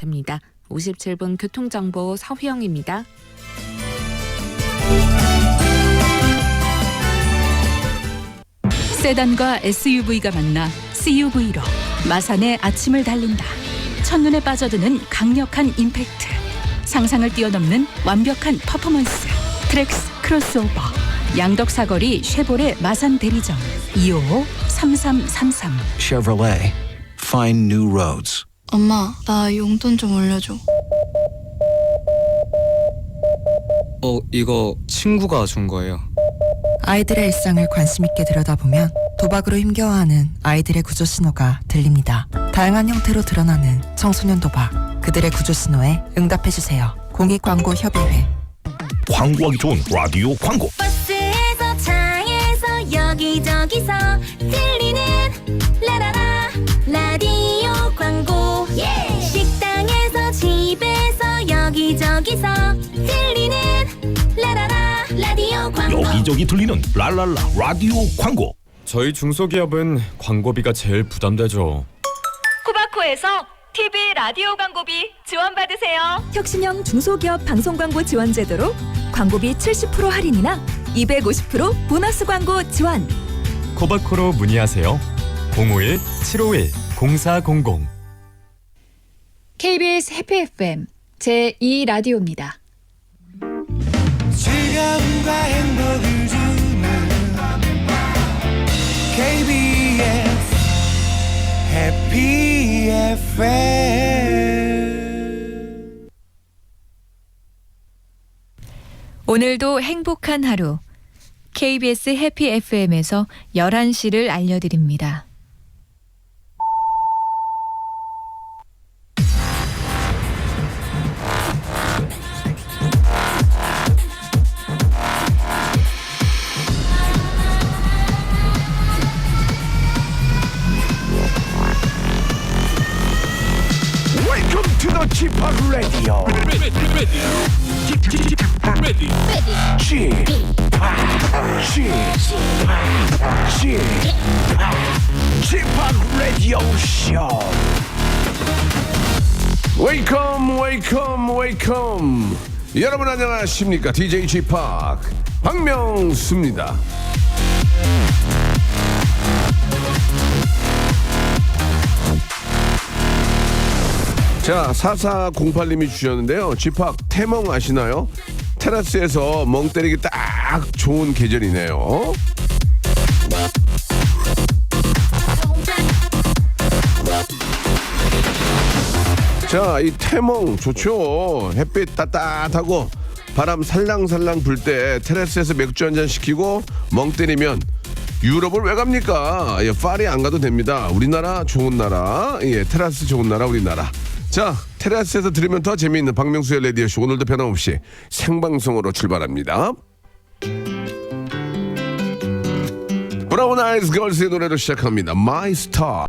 됩니다. 57분 교통정보 서휘영입니다. 세단과 SUV가 만나 CUV로 마산의 아침을 달린다. 첫눈에 빠져드는 강력한 임팩트. 상상을 뛰어넘는 완벽한 퍼포먼스. 트랙스 크로스오버. 양덕 사거리 쉐보레 마산 대리점 255 3333. Chevrolet. Find new roads. 엄마, 나 용돈 좀 올려줘. 어, 이거 친구가 준 거예요. 아이들의 일상을 관심 있게 들여다보면 도박으로 힘겨워하는 아이들의 구조 신호가 들립니다. 다양한 형태로 드러나는 청소년 도박. 그들의 구조 신호에 응답해 주세요. 공익 광고 협의회. 광고하기 좋은 라디오 광고 버스에서 차에서 여기저기서 여기저기 들리는 랄랄라 라디오 광고 저희 중소기업은 광고비가 제일 부담되죠. 코바코에서 TV 라디오 광고비 지원받으세요. 혁신형 중소기업 방송 광고 지원 제도로 광고비 70% 할인이나 250% 보너스 광고 지원. 코바코로 문의하세요. 051-751-0400 KBS 해피 FM 제2 라디오입니다. 즐거움과 행복을 주는 KBS 해피 FM 오늘도 행복한 하루 KBS 해피 FM에서 11시를 알려드립니다. Chip Radio Show Welcome Welcome Welcome 여러분 안녕하십니까 DJ Chip 박명수입니다 자, 4408님이 주셨는데요. 집합 태멍 아시나요? 테라스에서 멍 때리기 딱 좋은 계절이네요. 자, 이 태멍 좋죠. 햇빛 따뜻하고 바람 살랑살랑 불 때 테라스에서 맥주 한 잔 시키고 멍 때리면 유럽을 왜 갑니까? 예, 파리 안 가도 됩니다. 우리나라 좋은 나라. 예, 테라스 좋은 나라 우리나라. 자, 테라스에서 들으면 더 재미있는 박명수의 레디오쇼 오늘도 변함없이 생방송으로 출발합니다. 브라운 아이즈 걸스의 노래로 시작합니다. My Star.